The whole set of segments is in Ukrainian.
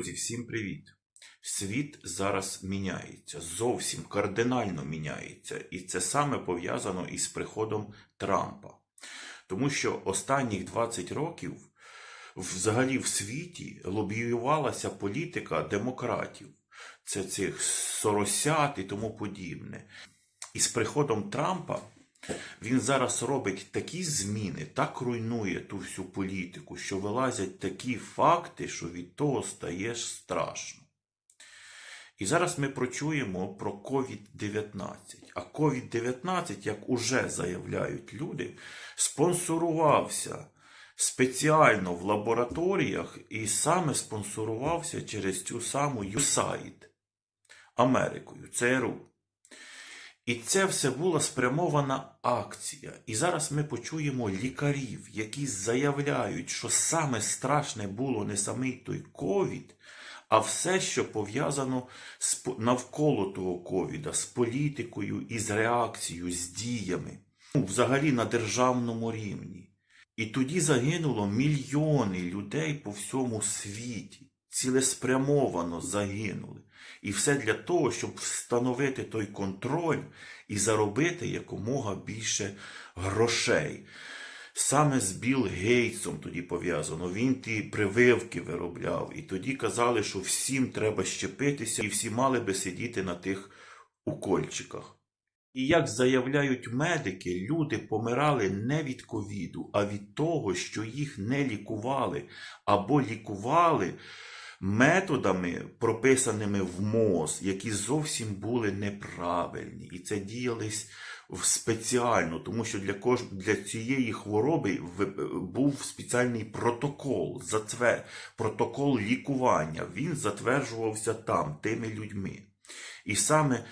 Друзі, всім привіт! Світ зараз міняється, зовсім кардинально міняється, і це саме пов'язано із приходом Трампа. Тому що останніх 20 років взагалі в світі лобіювалася політика демократів, це цих соросят і тому подібне. І з приходом Трампа він зараз робить такі зміни, так руйнує ту всю політику, що вилазять такі факти, що від того стає страшно. І зараз ми прочуємо про COVID-19. А COVID-19, як уже заявляють люди, спонсорувався спеціально в лабораторіях і саме спонсорувався через цю саму USAID Америкою, ЦРУ. І це все була спрямована акція. І зараз ми почуємо лікарів, які заявляють, що саме страшне було не самий той ковід, а все, що пов'язано з навколо того ковіда, з політикою і з реакцією, з діями, ну, взагалі на державному рівні. І тоді загинуло мільйони людей по всьому світі, цілеспрямовано загинули. І все для того, щоб встановити той контроль і заробити якомога більше грошей. Саме з Білл Гейтсом тоді пов'язано. Він ті прививки виробляв. І тоді казали, що всім треба щепитися, і всі мали би сидіти на тих укольчиках. І як заявляють медики, люди помирали не від ковіду, а від того, що їх не лікували або лікували методами, прописаними в МОЗ, які зовсім були неправильні. І це діялось спеціально, тому що для, кож... для цієї хвороби був спеціальний протокол, затвер... протокол лікування. Він затверджувався там, тими людьми. І саме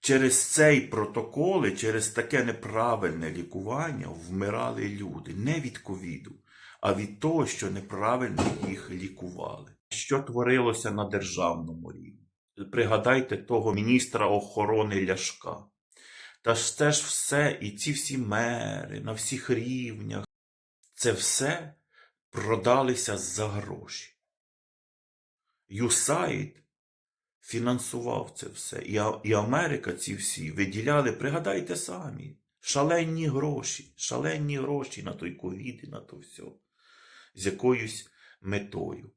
через цей протокол, через таке неправильне лікування вмирали люди не від ковіду, а від того, що неправильно їх лікували. Що творилося на державному рівні? Пригадайте того міністра охорони Ляшка. Та ж це ж все, і ці всі мери на всіх рівнях, це все продалися за гроші. USAID фінансував це все. І Америка ці всі виділяли, пригадайте самі, шалені гроші, шалені гроші на той ковід і на то все, з якоюсь метою.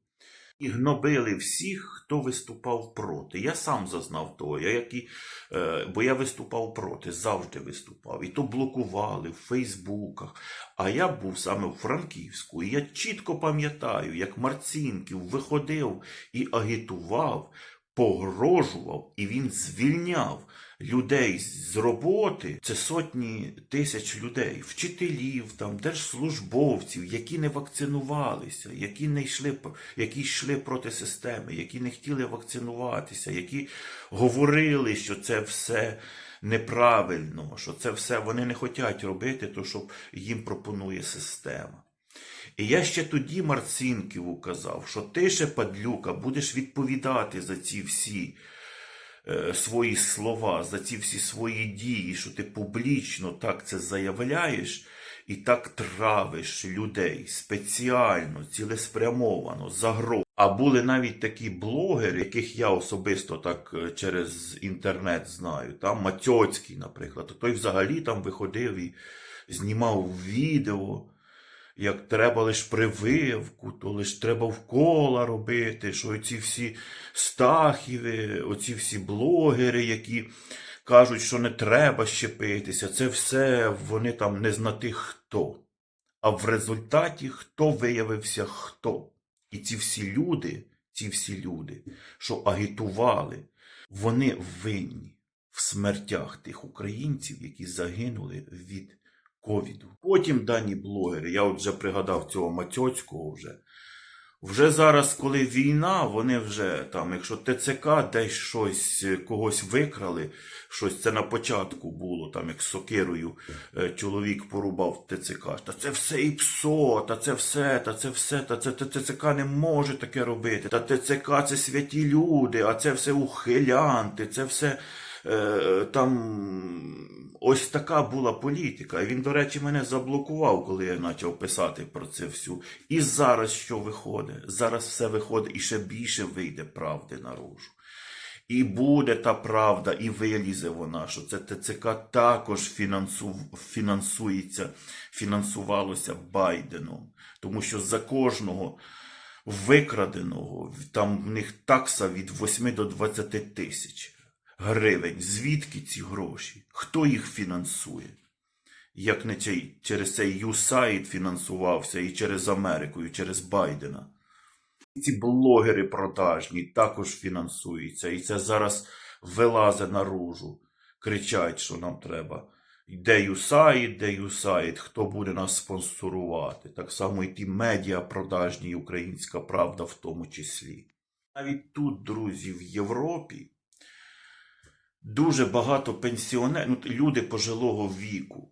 І гнобили всіх, хто виступав проти. Я сам зазнав того, я які, е, бо я виступав проти, завжди виступав. І то блокували в Фейсбуках. А я був саме в Франківську. І я чітко пам'ятаю, як Марцінків виходив і агітував, погрожував, і він звільняв людей з роботи. Це сотні тисяч людей, вчителів, там, держслужбовців, які не вакцинувалися, які не йшли, які йшли проти системи, які не хотіли вакцинуватися, які говорили, що це все неправильно, що це все вони не хочуть робити, то що їм пропонує система. І я ще тоді Марцинківу казав, що ти ще, падлюка, будеш відповідати за ці всі е, свої слова, за ці всі свої дії, що ти публічно так це заявляєш і так травиш людей спеціально, цілеспрямовано, за гроші. А були навіть такі блогери, яких я особисто так е, через інтернет знаю. Там Матьоцький, наприклад. Той взагалі там виходив і знімав відео як треба лиш прививку, то лиш треба вкола робити, що ці всі стахіви, оці всі блогери, які кажуть, що не треба щепитися, це все вони там не знати хто. А в результаті хто виявився хто. І ці всі люди, ці всі люди, що агітували, вони винні в смертях тих українців, які загинули від ковіду. Потім дані блогери, я от вже пригадав цього Матьоцького вже. Вже зараз, коли війна, вони вже там, якщо ТЦК десь щось когось викрали, щось це на початку було, там як сокирою е, чоловік порубав ТЦК. Та це все і ПСО, та це все, та це все, та це та ТЦК не може таке робити. Та ТЦК це святі люди, а це все ухилянти, це все там ось така була політика. Він, до речі, мене заблокував, коли я почав писати про це всю. І зараз що виходить? Зараз все виходить і ще більше вийде правди наружу. І буде та правда, і вилізе вона, що це ТЦК також фінансу, фінансується, фінансувалося Байденом. Тому що за кожного викраденого там в них такса від 8 до 20 тисяч гривень. Звідки ці гроші? Хто їх фінансує? Як не цей, через цей USAID фінансувався і через Америку, і через Байдена. Ці блогери продажні також фінансуються. І це зараз вилазить наружу. Кричать, що нам треба. Де юсаїд, де юсаїд, хто буде нас спонсорувати. Так само і ті медіа продажні, і українська правда в тому числі. Навіть тут, друзі, в Європі дуже багато пенсіонерів, ну, люди пожилого віку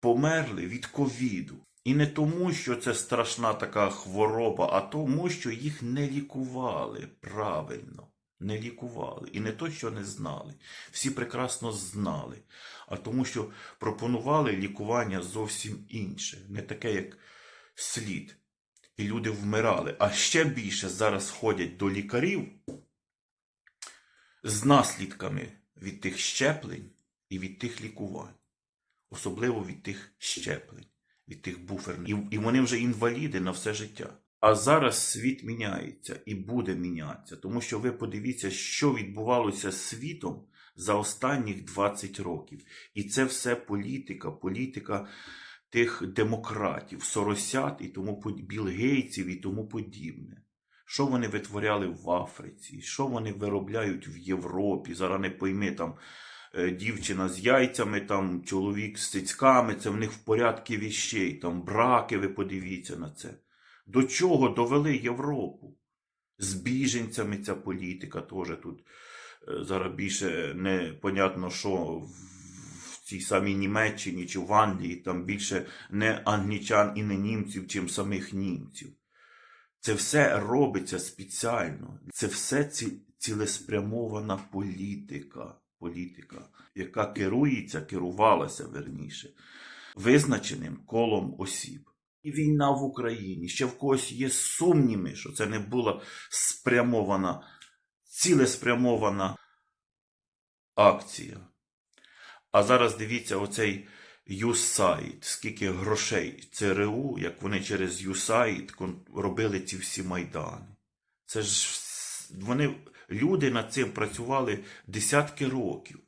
померли від ковіду. І не тому, що це страшна така хвороба, а тому, що їх не лікували правильно. Не лікували. І не то, що не знали. Всі прекрасно знали. А тому, що пропонували лікування зовсім інше, не таке, як слід. І люди вмирали. А ще більше зараз ходять до лікарів з наслідками від тих щеплень і від тих лікувань. Особливо від тих щеплень від тих буферних. І, і вони вже інваліди на все життя. А зараз світ міняється і буде мінятися, тому що ви подивіться, що відбувалося світом за останніх 20 років. І це все політика, політика тих демократів, соросят і тому білгейців і тому подібне. Що вони витворяли в Африці, що вони виробляють в Європі. Зараз не пойми там е, дівчина з яйцями, там чоловік з цицьками, це в них в порядку віщей, там браки, ви подивіться на це. До чого довели Європу? З біженцями ця політика теж тут е, зараз більше непонятно, що в, в цій самій Німеччині чи в Англії там більше не англічан і не німців, чим самих німців. Це все робиться спеціально. Це все ці, цілеспрямована політика, політика, яка керується, керувалася верніше, визначеним колом осіб. І війна в Україні. Ще в когось є сумніви, що це не була спрямована, цілеспрямована акція. А зараз дивіться оцей USAID, скільки грошей ЦРУ, як вони через USAID робили ці всі майдани. Це ж вони, люди над цим працювали десятки років.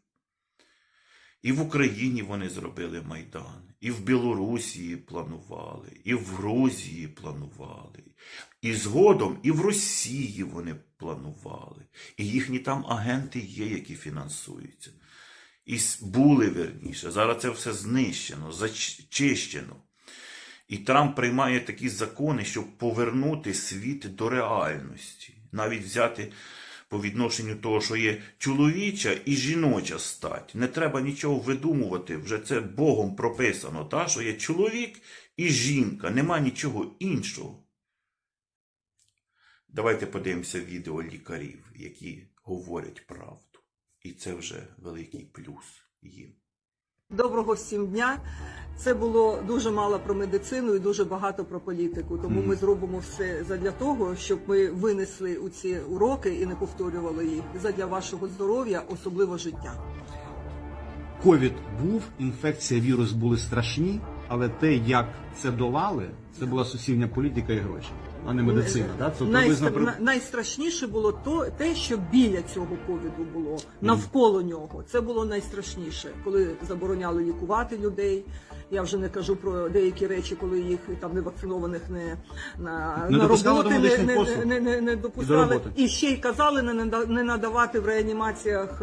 І в Україні вони зробили майдан, і в Білорусі планували, і в Грузії планували, і згодом і в Росії вони планували. І їхні там агенти є, які фінансуються. І були верніше. Зараз це все знищено, зачищено. І Трамп приймає такі закони, щоб повернути світ до реальності. Навіть взяти по відношенню того, що є чоловіча і жіноча стать. Не треба нічого видумувати, вже це Богом прописано, та? що є чоловік і жінка, нема нічого іншого. Давайте подивимося відео лікарів, які говорять правду. І це вже великий плюс їм. Доброго всім дня. Це було дуже мало про медицину і дуже багато про політику. Тому ми зробимо все задля того, щоб ми винесли у ці уроки і не повторювали їх задля вашого здоров'я, особливо життя. Ковід був, інфекція, вірус були страшні, але те, як це долали, це була суцільна політика і гроші, а не медицина. Да? Це Найстра- приблизно найстрашніше було то те, що біля цього ковіду було навколо нього. Це було найстрашніше, коли забороняли лікувати людей. Я вже не кажу про деякі речі, коли їх там невакцинованих не на, Не на роботи не, не, не, не, не допускали. І ще й казали не, не надавати в реанімаціях.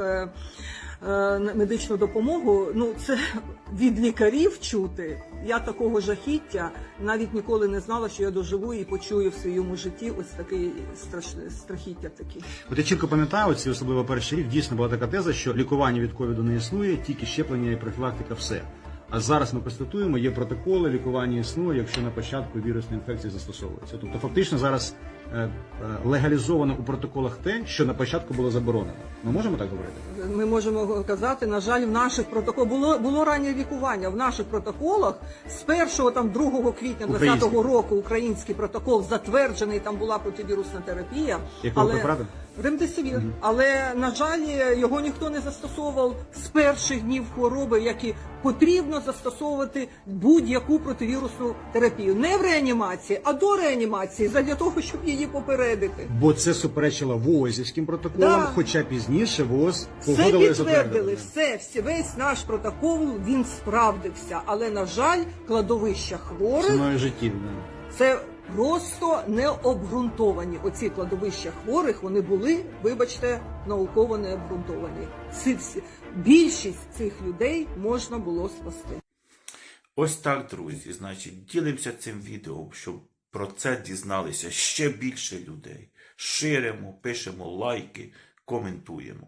Е, медичну допомогу, ну це від лікарів чути. Я такого жахіття навіть ніколи не знала, що я доживу і почую в своєму житті ось такий страшне страхіття такі. От я чітко пам'ятаю, ці особливо перший рік дійсно була така теза, що лікування від ковіду не існує, тільки щеплення і профілактика все. А зараз ми констатуємо, є протоколи, лікування існує, якщо на початку вірусна інфекція застосовується. Тобто, фактично зараз легалізовано у протоколах те, що на початку було заборонено. Ми можемо так говорити? Ми можемо казати, на жаль, в наших протоколах було було раннє лікування. В наших протоколах з 1 там 2 квітня 2020 Український. року український протокол затверджений. Там була противірусна терапія. Якого препарату? Ремдесивір. Але на жаль, його ніхто не застосовував з перших днів хвороби, як і потрібно застосовувати будь-яку противірусну терапію. Не в реанімації, а до реанімації, задля того, щоб її попередити. Бо це суперечило ВООЗівським протоколам, Да. хоча пізніше ВООЗ Все погодили і підтвердили, затвердили. все, весь наш протокол він справдився. Але на жаль, кладовища хворих Ціною життів. це просто не обґрунтовані. Оці кладовища хворих вони були, вибачте, науково не обґрунтовані. Ці всі більшість цих людей можна було спасти. Ось так, друзі. Значить, ділимося цим відео, щоб про це дізналися ще більше людей. Ширимо, пишемо лайки, коментуємо.